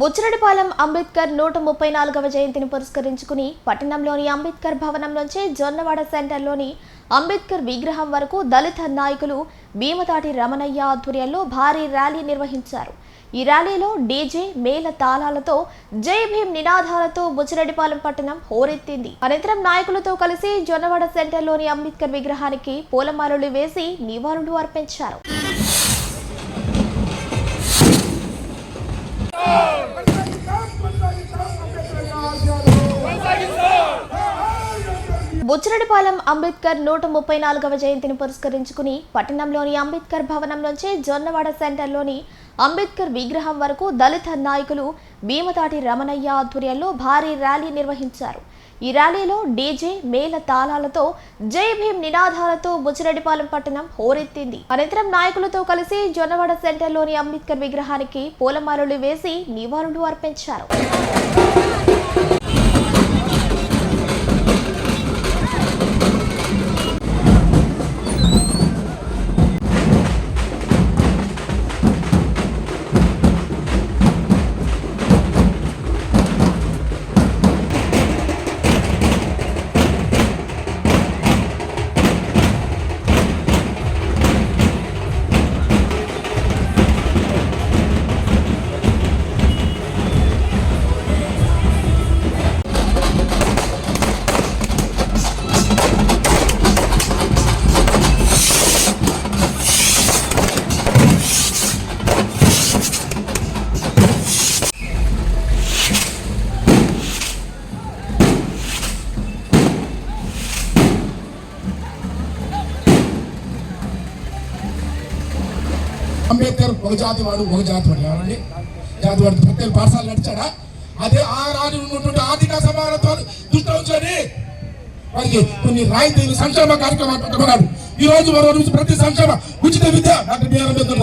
బుచ్చిరెడ్డిపాలెం అంబేద్కర్ నూట ముప్పై నాలుగవ జయంతిని పురస్కరించుకుని పట్టణంలోని అంబేద్కర్ భవనం నుంచి జొన్నవాడ సెంటర్లోని అంబేద్కర్ విగ్రహం వరకు దళిత నాయకులు భీమతాటి రమణయ్య ఆధ్వర్యంలో భారీ ర్యాలీ నిర్వహించారు. ఈ ర్యాలీలో డీజే మేళ తాళాలతో జై భీం నినాదాలతో బుచ్చిరెడ్డిపాలెం పట్టణం హోరెత్తింది. అనంతరం నాయకులతో కలిసి జొన్నవాడ సెంటర్లోని అంబేద్కర్ విగ్రహానికి పూలమాలలు వేసి నివాళులు అర్పించారు. బుచ్చరడిపాలెం అంబేద్కర్ నూట ముప్పై నాలుగవ జయంతిని పురస్కరించుకుని పట్టణంలోని అంబేద్కర్ భవనం నుంచి జొన్నవాడ సెంటర్లోని అంబేద్కర్ విగ్రహం వరకు దళిత నాయకులు భీమతాటి రమణయ్య ఆధ్వర్యంలో భారీ ర్యాలీ నిర్వహించారు. ఈ ర్యాలీలో డీజే మేళ తాళాలతో జై భీమ్ నినాదాలతో బుచ్చిరెడ్డిపాలెం పట్టణం హోరెత్తింది. అనంతరం నాయకులతో కలిసి జొన్నవాడ సెంటర్లోని అంబేద్కర్ విగ్రహానికి పూలమాలలు వేసి నివాళులు అర్పించారు. అంబేద్కర్ ఒక జాతి వాడు ఒక జాతి వాడు. ఎవరండి? జాతి వాడు ప్రత్యేక పాఠశాల నడిచాడా? అదే ఆ రాజు ఉన్నటువంటి ఆర్థిక సమానత్వ దృష్టి ఉంచండి. వారికి కొన్ని రాయితీలు సంక్షేమ కార్యక్రమాలు పెట్టమన్నాడు ఈ రోజు మరో నుంచి ప్రతి సంక్షేమ ఉచిత విద్య డాక్టర్ బిఆర్ అంబేద్కర్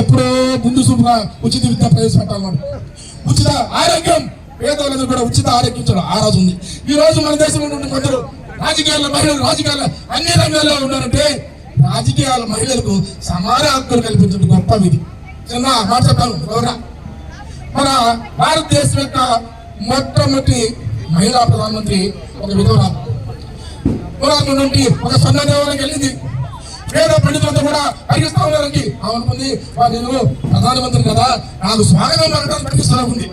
ఎప్పుడో ముందు చూపుగా ఉచిత విద్య ప్రవేశపెట్టాలన్నాడు. ఉచిత ఆరోగ్యం పేదవాళ్ళందరూ కూడా ఉచిత ఆరోగ్యం ఇచ్చడం ఆ రోజు ఉంది. ఈ రోజు మన దేశంలో ఉన్నటువంటి కొందరు రాజకీయాల్లో మహిళలు రాజకీయాల్లో అన్ని రంగాల్లో ఉన్నారంటే రాజకీయాల మహిళలకు సమాన హక్కులు కల్పించడం గొప్ప విధి. చిన్న మాట చెప్తాను ఎవరా మన భారతదేశం యొక్క మొట్టమొదటి మహిళా ప్రధానమంత్రి ఒక విధవరాలు. పురాణం నుండి ఒక సన్న దేవాలయం వెళ్ళింది. పేద పండితులతో కూడా అడిగిస్తా ఉన్నారండి. అవునుకుంది నేను ప్రధానమంత్రి కదా. నాకు స్వాగతం పలకడానికి పడిగిస్తా ఉంది.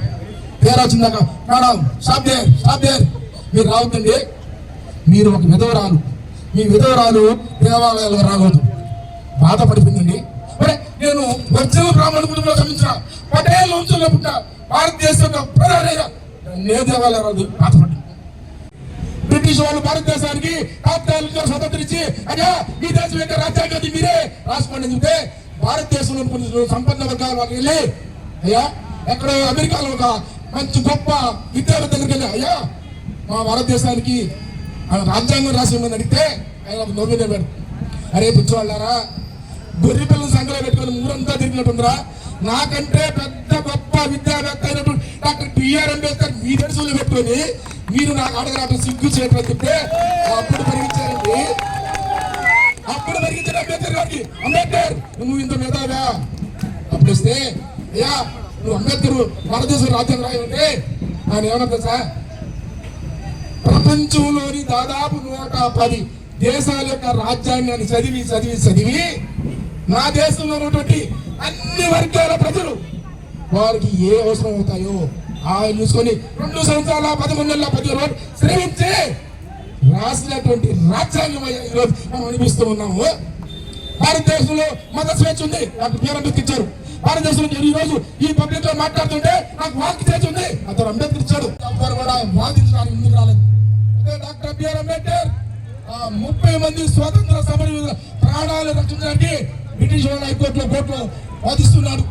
పేరు వచ్చిందాక మేడం స్టాప్ దేర్. మీరు రావద్దండి. మీరు ఒక విధవరాలు. మీ విధవరాలు దేవాలయాలు రాకూడదు. బాధపడిపోయిందండి మరి నేను వచ్చిన బ్రాహ్మణ కుటుంబంలో గమనించిన పటేల్ వంశంలో పుట్ట భారతదేశం యొక్క ప్రధాన నే దేవాలయాలు బాధపడి బ్రిటిష్ వాళ్ళు భారతదేశానికి తాత్కాలిక స్వతంత్రం ఇచ్చి అయ్యా ఈ దేశం యొక్క రాజ్యాంగాన్ని మీరే రాసుకోండి చెప్తే భారతదేశంలో కొన్ని సంపన్న వర్గాల వాళ్ళకి వెళ్ళి అయ్యా ఎక్కడో అమెరికాలో ఒక మంచి గొప్ప విద్యార్థి వెళ్ళి అయ్యా మా భారతదేశానికి ఆ రాజ్యాంగం రాసి ఉందని అడిగితే ఆయన ఒక నోరు నిలబెడు అరే పిచ్చివాళ్ళారా గొర్రె పిల్లల సంఖ్యలో పెట్టుకొని ఊరంతా తిరిగినట్టుందిరా. నాకంటే పెద్ద గొప్ప విద్యావేత్త అయినటువంటి డాక్టర్ బిఆర్ అంబేద్కర్ మీ దర్శనంలో పెట్టుకొని మీరు నాకు అడగరాటం సిగ్గు చేయటం చెప్తే అప్పుడు పరిగించారండి అప్పుడు పరిగించారు అంబేద్కర్ గారికి. అంబేద్కర్ నువ్వు ఇంత మేధావా? అప్పుడు వస్తే అయ్యా నువ్వు అంబేద్కర్ భారతదేశం రాజ్యాంగం రాయంటే ఆయన ఏమన్నా సార్ ప్రపంచంలోని దాదాపు నూట పది దేశాల యొక్క రాజ్యాంగాన్ని చదివి చదివి చదివి నా దేశంలో ఉన్నటువంటి అన్ని వర్గాల ప్రజలు వారికి ఏ అవసరం అవుతాయో ఆయన చూసుకొని రెండు సంవత్సరాల పదకొండు నెలల పది రోజులు శ్రమించి రాసినటువంటి రాజ్యాంగం ఈరోజు మనం అనిపిస్తూ ఉన్నాము. భారతదేశంలో మత స్వేచ్ఛ ఉంది. నాకు పేరు అంబేద్కర్ భారతదేశంలో ఈ రోజు ఈ పబ్లిక్లో మాట్లాడుతుంటే నాకు వాక్ చేసి ఉంది. అతను అంబేద్కర్ ఇచ్చాడు. ఎవ్వరు కూడా వాదించడానికి ముందుకు రాలేదు. డాక్టర్ బిఆర్ అంబేద్కర్ ఆ ముప్పై మంది స్వాతంత్ర సమర ప్రాణాలు రక్షించడానికి బ్రిటిష్ వాళ్ళు హైకోర్టులో కోర్టులో వాదిస్తున్నారు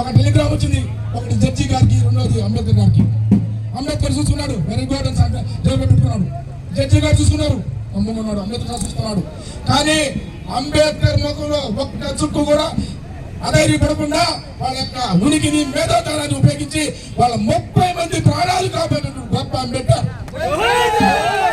ఒక టెలిగ్రామ్ వచ్చింది ఒకటి జడ్జి గారికి రెండోది అంబేద్కర్ గారికి. అంబేద్కర్ చూసుకున్నాడు వెరీ గుడ్ అని పెట్టుకున్నాడు. జడ్జి గారు చూసుకున్నారు అమ్ముకున్నాడు అంబేద్కర్ గారు చూసుకున్నాడు కానీ అంబేద్కర్ ముఖంలో ఒక్క చుక్కు కూడా అధైర్యపడకుండా వాళ్ళ యొక్క ఉనికిని మేధాతారాన్ని ఉపయోగించి వాళ్ళ ముప్పై మంది ప్రాణాలు కాపాడినటువంటి గొప్ప అంబేద్కర్. شهادة